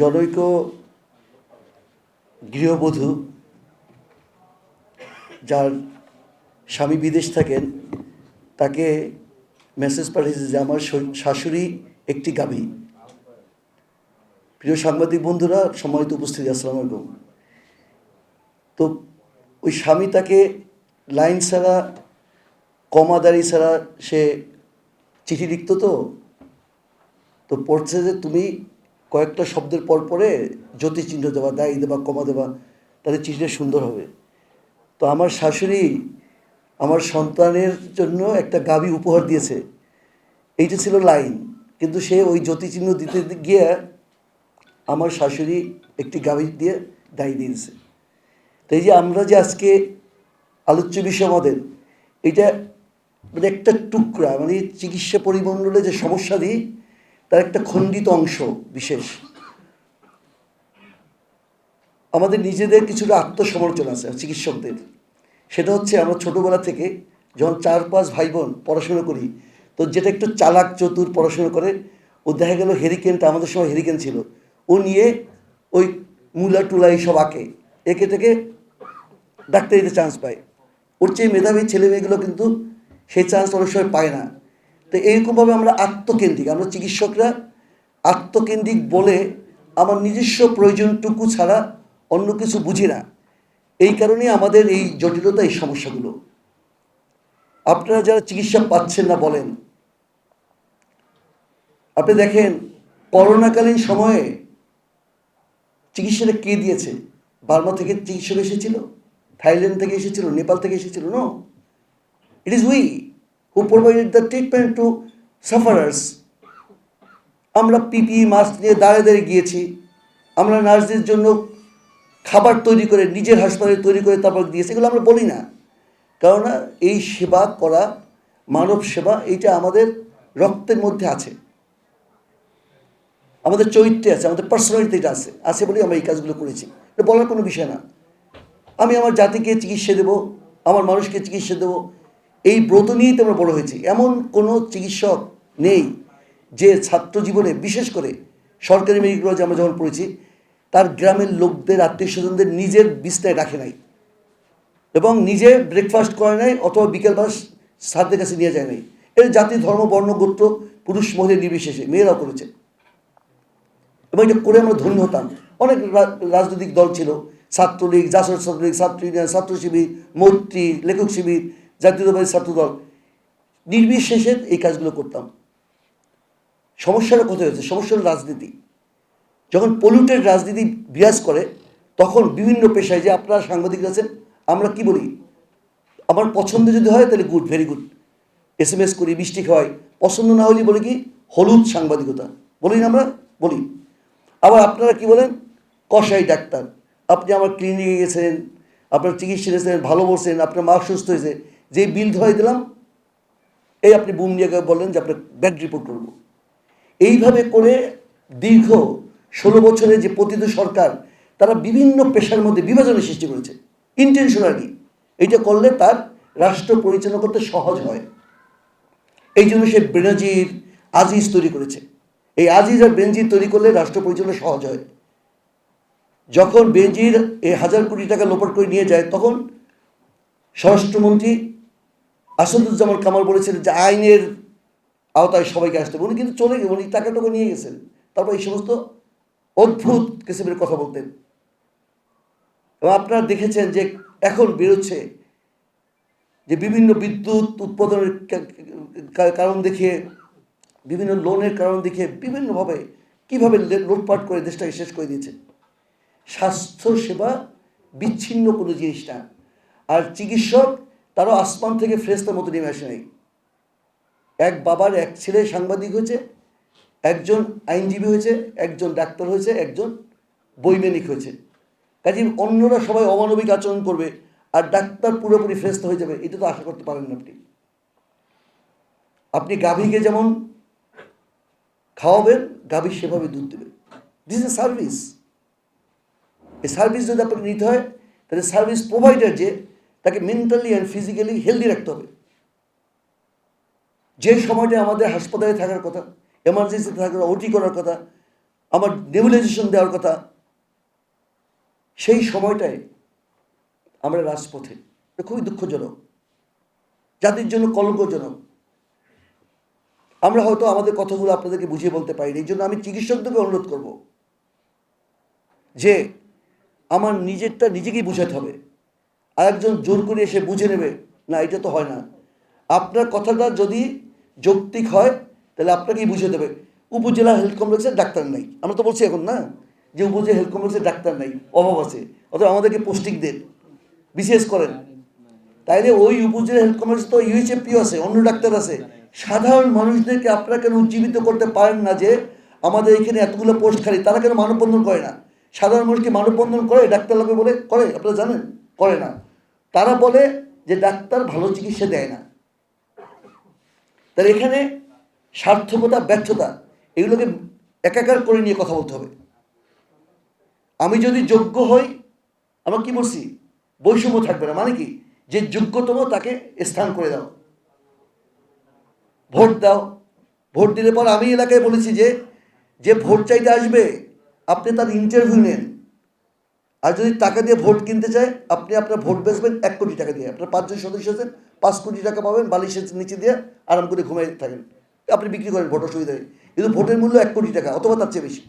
জনৈক গৃহবধূ, যার স্বামী বিদেশ থাকেন, তাকে মেসেজ পাঠিয়েছে যে আমার শাশুড়ি একটি গাভী। প্রিয় সাংবাদিক বন্ধুরা, সম্মানিত উপস্থিতি, আসসালামু আলাইকুম। তো ওই স্বামী তাকে লাইন ছাড়া কমাদারি ছাড়া সে চিঠি লিখত তো? তো পড়ছে যে তুমি কয়েকটা শব্দের পর পরে জ্যোতি চিহ্ন দেওয়া দায়ী দেবা কমা দেবা তাহলে চিঠিটা সুন্দর হবে। তো আমার শাশুড়ি আমার সন্তানের জন্য একটা গাবি উপহার দিয়েছে। এইটা ছিল লাইন। কিন্তু সে ওই জ্যোতি চিহ্ন দিতে গিয়ে আমার শাশুড়ি একটি গাভী দিয়ে দায়ী দিয়েছে। তো এই যে আমরা যে আজকে আলোচ্য বিষয় আমাদের, এটা মানে একটা টুকরা মানে চিকিৎসা পরিমণ্ডলে যে সমস্যা দিই তার একটা খণ্ডিত অংশ বিশেষ। আমাদের নিজেদের কিছুটা আত্মসমর্চন আছে, চিকিৎসকদের। সেটা হচ্ছে আমরা ছোটোবেলা থেকে যখন চার পাঁচ ভাই বোন পড়াশোনা করি, তো যেটা একটু চালাক, চতুর পড়াশোনা করে, ও দেখা গেল হেরিকেনটা আমাদের সময় হেরিকেন ছিল। ও নিয়ে ওই মূলা, টুলা এইসব আঁকে। এঁকে থেকে ডাক্তারিতে চান্স পায়। ওর চেয়ে মেধাবী ছেলে মেয়েগুলো কিন্তু সেই চান্স অনেক সময় পায় না। তো এইরকমভাবে আমরা আত্মকেন্দ্রিক, আমরা চিকিৎসকরা আত্মকেন্দ্রিক বলে আমার নিজস্ব প্রয়োজনটুকু ছাড়া অন্য কিছু বুঝি না। এই কারণেই আমাদের এই জটিলতা, এই সমস্যাগুলো। আপনারা যারা চিকিৎসা পাচ্ছেন না বলেন, আপনি দেখেন, করোনাকালীন সময়ে চিকিৎসাটা কে দিয়েছে? বার্মা থেকে চিকিৎসক এসেছিল, থাইল্যান্ড থেকে এসেছিল, নেপাল থেকে এসেছিল no it is we who provided the treatment to sufferers আমরা পিপি মাস্ক নিয়ে দাঁড়িয়ে দাঁড়িয়ে গিয়েছি। আমরা নার্সদের জন্য খাবার তৈরি করে, নিজের হাসপাতালে তৈরি করে তারপর দিয়েছি। এগুলো আমরা বলি না। কেননা এই সেবা করা, মানব সেবা, এইটা আমাদের রক্তের মধ্যে আছে। আমাদের চরিত্রে আছে, আমাদের পার্সোনালিটিতে আছে আছে বলেই আমরা এই কাজগুলো করেছি। এটা বলার কোনো বিষয় না। আমি আমার জাতিকে চিকিৎসা দেব, আমার মানুষকে চিকিৎসা দেব এই ব্রত নিয়েই তো আমরা বড় হয়েছি। এমন কোনো চিকিৎসক নেই যে ছাত্র জীবনে, বিশেষ করে সরকারি মেডিকেল কলেজে আমরা যখন পড়েছি, তার গ্রামের লোকদের, আত্মীয় স্বজনদের নিজের বিস্তায় রাখে নাই এবং নিজে ব্রেকফাস্ট করে নাই অথবা বিকেলবার সারদের কাছে নিয়ে যায় নাই। এর জাতি, ধর্ম, বর্ণ, গোত্র, পুরুষ, মহিলা নির্বিশেষে মেয়েরাও করেছে। এবং এটা করে আমরা ধন্য হতাম। অনেক রাজনৈতিক দল ছিল, ছাত্রলীগ, জাসদ ছাত্রলীগ, ছাত্র ইউনিয়ন ছাত্র শিবির মৈত্রী, লেখক শিবির জাতীয়তাবাদী ছাত্র দল নির্বিশেষে এই কাজগুলো করতাম। সমস্যাটা কোথায় হয়েছে সমস্যা হলো রাজনীতি। যখন পলিউটেড রাজনীতি বিরাজ করে, তখন বিভিন্ন পেশায় যে আপনারা সাংবাদিক আছেন, আমরা কি বলি? আমার পছন্দ যদি হয়, তাহলে good very good S M S করি, মিষ্টি খাওয়াই। পছন্দ না হলে বলি কি? হলুদ সাংবাদিকতা। বলি না আমরা? বলি। আবার আপনারা কি বলেন? কষাই ডাক্তার। আপনি আমার ক্লিনিকে গেছেন, আপনার চিকিৎসা নিয়েছেন ভালো বলছেন, আপনার মা সুস্থ হয়েছে। যে বিল ধরাই দিলাম, এই আপনি বুম নিয়ে গিয়ে বললেন যে আপনার ব্যাড রিপোর্ট করব। এইভাবে করে দীর্ঘ ষোলো বছরে যে পতিত সরকার, তারা বিভিন্ন পেশার মধ্যে বিভাজনের সৃষ্টি করেছে। ইন্টেনশনালি এটা করলে তার রাষ্ট্র পরিচালনা করতে সহজ হয়। এই জন্য সে বেনজির আজিজ তৈরি করেছে। এই আজিজ আর বেনজির তৈরি করলে রাষ্ট্র পরিচালনা সহজ হয়। যখন বেনজির এই হাজার কোটি টাকা লোপাট করে নিয়ে যায়, তখন স্বরাষ্ট্রমন্ত্রী আসাদুজ্জামান কামাল বলেছিলেন যে আইনের আওতায় সবাইকে আসতে হবে। উনি কিন্তু চলে গেলেন, উনি টাকাটুকু নিয়ে গেছেন। তারপর এই সমস্ত অদ্ভুত কিসিমের কথা বলতেন। এবং আপনারা দেখেছেন যে এখন বেরোচ্ছে যে বিভিন্ন বিদ্যুৎ উৎপাদনের কারণ দেখিয়ে, বিভিন্ন লোনের কারণ দেখিয়ে বিভিন্নভাবে কীভাবে লুটপাট করে দেশটাকে শেষ করে দিয়েছে। স্বাস্থ্য সেবা বিচ্ছিন্ন কোনো জিনিস না। আর চিকিৎসক তারও আসমান থেকে ফ্রেস্তার মতো নেমে আসে নাই। এক বাবার, এক ছেলে সাংবাদিক হয়েছে, একজন আইনজীবী হয়েছে, একজন ডাক্তার হয়েছে, একজন বৈজ্ঞানিক হয়েছে। কাজে অন্যরা সবাই অমানবিক আচরণ করবে আর ডাক্তার পুরোপুরি ফ্রেস্ত হয়ে যাবে, এটা তো আশা করতে পারেন না আপনি। আপনি গাভীকে যেমন খাওয়াবেন, গাভী সেভাবে দুধ দেবে। দিস এ সার্ভিস এই সার্ভিস যদি আপনাকে নিতে হয়, তাহলে সার্ভিস প্রোভাইডার যে তাকে মেন্টালি অ্যান্ড ফিজিক্যালি হেলদি রাখতে হবে। যে সময়টা আমাদের হাসপাতালে থাকার কথা এমার্জেন্সিতে থাকার ওটি করার কথা, আমার নেবুলাইজেশন দেওয়ার কথা, সেই সময়টায় আমরা রাজপথে খুবই দুঃখজনক, জাতির জন্য কলঙ্কজনক। আমরা হয়তো আমাদের কথাগুলো আপনাদেরকে বুঝিয়ে বলতে পারি এই জন্য আমি চিকিৎসকদেরকে অনুরোধ করব যে, আমার নিজেরটা নিজেকেই বুঝাতে হবে। আর একজন জোর করে এসে বুঝে নেবে, না, এটা তো হয় না। আপনার কথাটা যদি যৌক্তিক হয়, তাহলে আপনাকেই বুঝে দেবে। উপজেলা হেলথ কমপ্লেক্সের ডাক্তার নেই। আমরা তো বলছি এখন না, যে উপজেলা হেলথ কমপ্লেক্সের ডাক্তার নেই, অভাব আছে। অথবা আমাদেরকে পোস্টিং দেন, বিশেষ করেন। তাইলে ওই উপজেলা হেলথ কমপ্লেক্স তো ইউএইচএফপিও আছে, অন্য ডাক্তার আছে। সাধারণ মানুষদেরকে আপনারা কেন উজ্জীবিত করতে পারেন না যে, আমাদের এখানে এতগুলো পোস্ট খালি, তারা কেন মানববন্ধন করে না? সাধারণ মানুষকে মানববন্ধন করে, ডাক্তার লাগবে বলে, করে, আপনারা জানেন? করে না। তারা বলে যে ডাক্তার ভালো চিকিৎসা দেয় না। তাহলে এখানে সার্থকতা, ব্যর্থতা, এগুলোকে একাকার করে নিয়ে কথা বলতে হবে। আমি যদি যোগ্য হই, আমার কি বলছি? বৈষম্য থাকবে না। মানে কি? যে যোগ্যতম তাকে স্থান করে দাও। ভোট দাও। ভোট দিলে পর আমি এলাকায় বলেছি যে যে ভোট চাইতে আসবে, আপনি তার ইন্টারভিউ নেন। আর যদি টাকা দিয়ে ভোট কিনতে চায়, আপনি আপনার ভোট বেচবেন এক কোটি টাকা দিয়ে। আপনার পাঁচজন সদস্য আছেন, পাঁচ কোটি টাকা পাবেন বালিশের নিচে দিয়ে আরাম করে ঘুমাই থাকেন। আপনি বিক্রি করেন ভোট অসুবিধা নেই। কিন্তু ভোটের মূল্য এক কোটি টাকা, অথবা তার চেয়ে বেশি।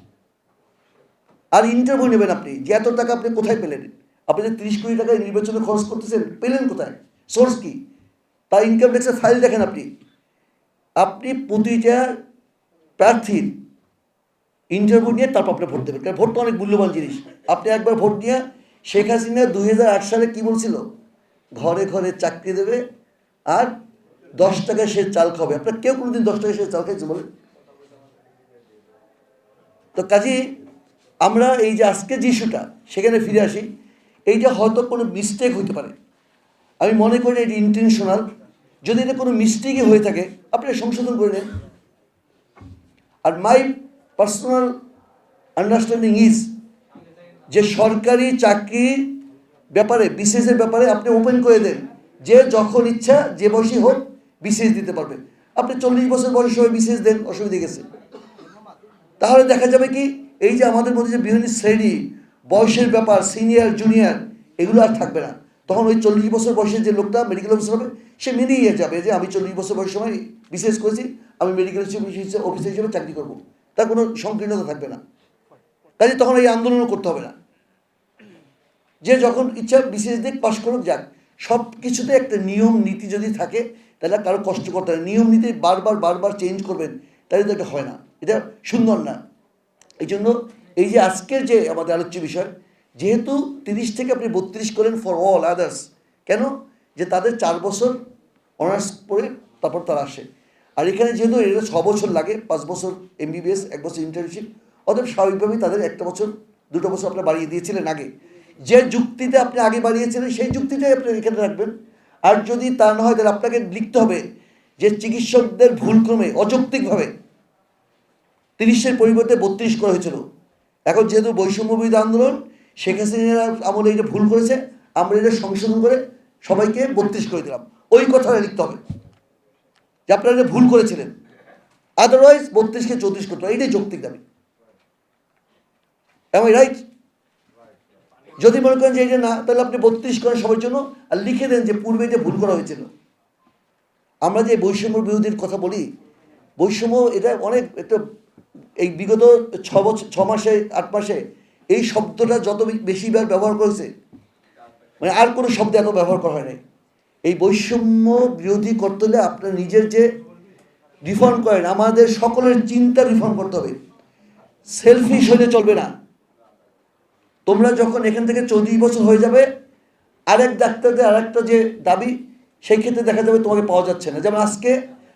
আর ইন্টারভিউ নেবেন আপনি, যে এত টাকা আপনি কোথায় পেলেন? আপনি যে তিরিশ কোটি টাকা নির্বাচনে খরচ করতেছেন, পেলেন কোথায়? সোর্স কি? তার ইনকাম ট্যাক্সের ফাইল দেখেন আপনি। আপনি প্রতিটা প্রার্থীর ইন্টারভিউ নিয়ে তারপর আপনি ভোট দেবেন। কারণ ভোট তো অনেক মূল্যবান জিনিস। আপনি একবার ভোট নিয়ে শেখ হাসিনা দুই সালে কি বলছিল? ঘরে ঘরে চাকরি দেবে আর দশ টাকায় সে চাল খাবে। আপনার কেউ কোনোদিন দশ টাকায় সে চাল খাইছে বলে তো কাজে, আমরা এই যে আজকে যে ইস্যুটা, সেখানে ফিরে আসি। এইটা হয়তো কোনো মিস্টেক হতে পারে। আমি মনে করি এটি ইন্টেনশনাল যদি এটা কোনো মিস্টেকই হয়ে থাকে, আপনি সংশোধন করে নেন। আর মাই পার্সোনাল আন্ডারস্ট্যান্ডিং ইজ যে সরকারি চাকরি ব্যাপারে বিসিএসের ব্যাপারে আপনি ওপেন করে দেন। যে যখন ইচ্ছা, যে বয়সী হোক বিসিএস দিতে পারবে। আপনি চল্লিশ বছর বয়স হয়ে বিসিএস দেন, অসুবিধা গেছে। তাহলে দেখা যাবে কি, এই যে আমাদের মধ্যে যে বিভিন্ন শ্রেণি, বয়সের ব্যাপার সিনিয়র জুনিয়র এগুলো আর থাকবে না। তখন ওই চল্লিশ বছর বয়সের যে লোকটা মেডিকেল অফিসার হবে, সে মেনেই যাবে যে আমি চল্লিশ বছর বয়সের সময় বিশেষ করেছি, আমি মেডিকেল অফিসার হিসেবে চাকরি করব। তার কোনো সংকীর্ণতা থাকবে না। কাজে তখন এই আন্দোলনও করতে হবে না। যে যখন ইচ্ছা বিশেষ দিক পাশ করুক যাক, সব কিছুতে একটা নিয়ম, নীতি যদি থাকে, তাহলে কারও কষ্ট করতে হবে নিয়ম, নীতি বারবার বারবার চেঞ্জ করবেন, তাহলে তো এটা হয় না। এটা সুন্দর না। এই জন্য এই যে আজকের যে আমাদের আলোচ্য বিষয়, যেহেতু তিরিশ থেকে আপনি বত্রিশ করেন ফর অল আদার্স কেন? যে তাদের চার বছর অনার্স পড়ে তারপর তারা আসে। আর এখানে যেহেতু এটা ছ বছর লাগে, পাঁচ বছর এমবিবিএস এক বছর ইন্টার্নশিপ অতএব স্বাভাবিকভাবেই তাদের একটা বছর, দুটো বছর আপনার বাড়িয়ে দিয়েছিলেন আগে। যে যুক্তিতে আপনি আগে বাড়িয়েছিলেন, সেই যুক্তিটাই আপনি এখানে রাখবেন। আর যদি তা না হয়, তাহলে আপনাকে লিখতে হবে যে চিকিৎসকদের ভুলক্রমে, অযৌক্তিকভাবে তিরিশের পরিবর্তে বত্রিশ করা হয়েছিল। এখন যেহেতু বৈষম্যবিরোধী আন্দোলন, শেখ হাসিনার আমলে এটা ভুল করেছে, আমরা এটা সংশোধন করে সবাইকে বত্রিশ করে দিলাম। ওই কথাটা লিখতে হবে। যে আপনারা ভুল করেছিলেন। আদারওয়াইজ বত্রিশকে চৌত্রিশ করতে হবে এইটাই যৌক্তিক দাবি। এম রাইট যদি মনে করেন যে এটা না, তাহলে আপনি বত্রিশ করেন সবার জন্য আর লিখে দেন যে পূর্বে যে ভুল করা হয়েছিল। আমরা যে বৈষম্য বিরোধীর কথা বলি, বৈষম্য এটা অনেক একটা এই বিগত ছ বছর, ছ মাসে, আট মাসে এই শব্দটা যত বেশিবার ব্যবহার করেছে মানে আর কোনো শব্দ এত ব্যবহার করা হয় নাই। এই বৈষম্য বিরোধী করতে হলে আপনার নিজের যে রিফর্ম করেন, আমাদের সকলের চিন্তা রিফর্ম করতে হবে। সেলফিশ হলে চলবে না। তোমরা যখন এখান থেকে চল্লিশ বছর হয়ে যাবে, আরেক ডাক্তারদের আরেকটা যে দাবি, সেই ক্ষেত্রে দেখা যাবে তোমাকে পাওয়া যাচ্ছে না। যেমন আজকে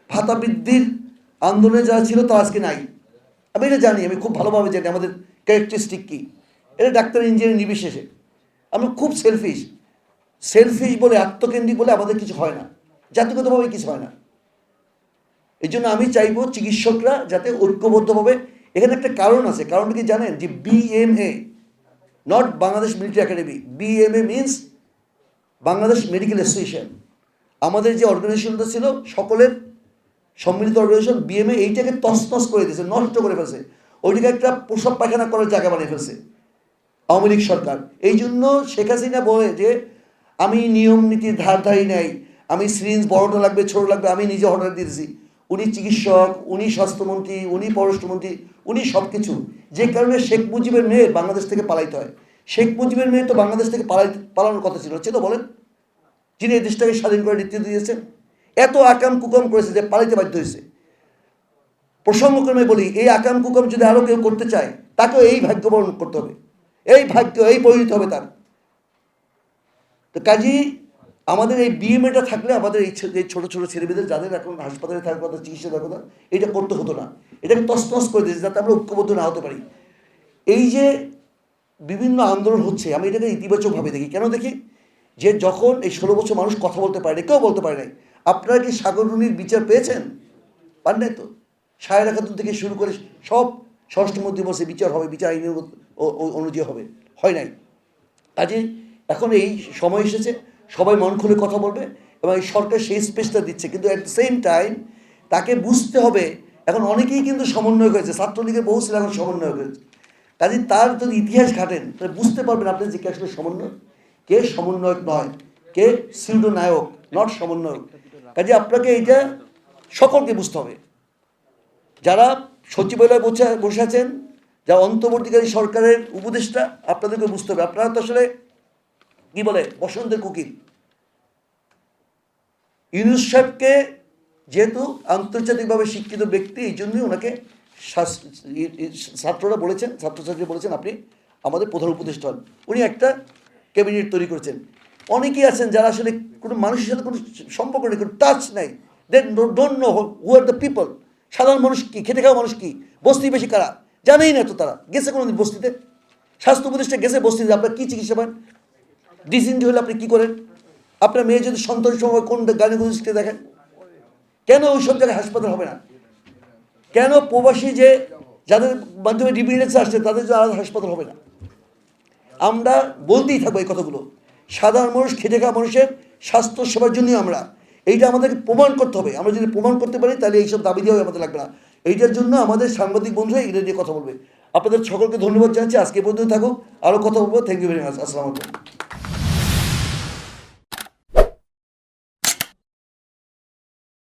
ভাতা বৃদ্ধির আন্দোলনে যারা ছিল তা আজকে নাই। আমি এটা জানি, আমি খুব ভালোভাবে জানি আমাদের ক্যারেক্টারিস্টিক কী। এটা ডাক্তার ইঞ্জিনিয়ার নির্বিশেষে। আমরা খুব সেলফিশ সেলফিশ বলে, আত্মকেন্দ্রিক বলে আমাদের কিছু হয় না। জাতিগতভাবে কিছু হয় না। এই জন্য আমি চাইব চিকিৎসকরা যাতে ঐক্যবদ্ধভাবে, এখানে একটা কারণ আছে। কারণটা কি জানেন? যে BMA not Bangladesh military academy BMA means Bangladesh medical association আমাদের যে অর্গানাইজেশনটা ছিল, সকলের সম্মিলিত অর্গানাইজেশন বিএমএ এইটাকে তছনছ করে দিয়েছে, নষ্ট করে ফেলছে। ওইটাকে একটা প্রসব পায়খানা করার জায়গা বানিয়ে ফেলছে। আওয়ামী লীগ সরকার। এই জন্য শেখ হাসিনা বলে যে আমি নিয়ম নীতির ধার ধারি নাই। আমি সিরিঞ্জ বড়টা লাগবে, ছোট লাগবে, আমি নিজে অর্ডার দিয়েছি উনি চিকিৎসক, উনি স্বাস্থ্যমন্ত্রী, উনি পররাষ্ট্রমন্ত্রী, উনি সব কিছু যে কারণে শেখ মুজিবের মেয়ে বাংলাদেশ থেকে পালাইতে হয়। শেখ মুজিবের মেয়ে তো বাংলাদেশ থেকে পালাই পালানোর কথা ছিল হচ্ছে তো বলেন। যিনি এই দেশটাকে স্বাধীন করে নেতৃত্ব দিয়েছেন, এত আকাম কুকম করেছে যে পালাইতে বাধ্য হয়েছে। প্রসঙ্গক্রমে বলি, এই আকাম কুকম যদি আরও কেউ করতে চায়, তাকেও এই ভাগ্য বরণ করতে হবে। এই ভাগ্য, এই পরিণত হবে তার। তো কাজী আমাদের এই বিএমএটা থাকলে আমাদের এই এই ছোটো ছোটো ছেলেমেয়েদের, যাদের এখন হাসপাতালে থাকার কথা, চিকিৎসা দেওয়ার কথা, এটা করতে হতো না। এটাকে তসনস করে দিয়েছে যাতে আমরা ঐক্যবদ্ধ না হতে পারি। এই যে বিভিন্ন আন্দোলন হচ্ছে, আমি এটাকে ইতিবাচকভাবে দেখি। কেন দেখি? যে যখন এই ষোলো বছর মানুষ কথা বলতে পারে কেউ বলতে পারে নাই। আপনারা কি সাগররুনির বিচার পেয়েছেন? পান নাই তো? সায়রা খাতুন থেকে শুরু করে সব ষষ্ঠমন্ত্রী বসে বিচার হবে, বিচার আইনের অনুযায়ী হবে। হয় নাই। কাজে এখন এই সময় এসেছে, সবাই মন খুলে কথা বলবে এবং এই সরকার সেই স্পেসটা দিচ্ছে। কিন্তু অ্যাট দ্য সেম টাইম তাকে বুঝতে হবে, এখন অনেকেই কিন্তু সমন্বয় হয়েছে, ছাত্রলীগের বহু ছিল এখন সমন্বয় হয়েছে। কাজে তার যদি ইতিহাস ঘাটেন, তাহলে বুঝতে পারবেন আপনি যে কে আসলে সমন্বয় কে সমন্বয়ক নয়, কে সিউডো নায়ক নট সমন্বয়ক। কাজে আপনাকে এইটা সকলকে বুঝতে হবে। যারা সচিবালয়ে বসে বসে আছেন, যারা অন্তর্বর্তীকারী সরকারের উপদেষ্টা, আপনাদেরকে বুঝতে হবে। আপনারা তো আসলে কি বলে? বসন্তের কুকিল ইউনুস সাহেবকে যেহেতু আন্তর্জাতিকভাবে শিক্ষিত ব্যক্তি, এই জন্যই ওনাকে ছাত্ররা বলেছেন, ছাত্রছাত্রী বলেছেন আপনি আমাদের প্রধান উপদেষ্টা হন। উনি একটা ক্যাবিনেট তৈরি করেছেন। অনেকেই আছেন যারা আসলে কোনো মানুষের সাথে কোনো সম্পর্ক নেই, কোনো টাচ নাই। They don't know who are the people সাধারণ মানুষ কি? খেটে খাওয়া মানুষ কি? বস্তি বেশি কারা? জানেই না তো তারা। গেছে কোনোদিন বস্তিতে? স্বাস্থ্য উপদেষ্টা গেছে বস্তিতে, আপনার কী চিকিৎসা পান? ডিসেন্ট হলে আপনি কী করেন? আপনার মেয়ে যদি সন্তান সময় কোন গাইনোকোলজিস্টকে দেখেন? কেন ওই সব জায়গায় হাসপাতাল হবে না? কেন প্রবাসী যে যাদের মাধ্যমে ডিপিডেন্স আসছে, তাদের জন্য আলাদা হাসপাতাল হবে না? আমরা বলতেই থাকব এই কথাগুলো। সাধারণ মানুষ, খেটে খাওয়া মানুষের স্বাস্থ্য সেবার জন্যই আমরা। এইটা আমাদেরকে প্রমাণ করতে হবে। আমরা যদি প্রমাণ করতে পারি, তাহলে এইসব দাবি দেওয়া আমাদের লাগবে না। এইটার জন্য আমাদের সাংবাদিক বন্ধুরা এটা নিয়ে কথা বলবে। আপনাদের সকলকে ধন্যবাদ জানাচ্ছি। আজকে পর্যন্ত থাকুক। আরও কথা বলব। থ্যাংক ইউ ভেরি মাচ আসসালামু আলাইকুম।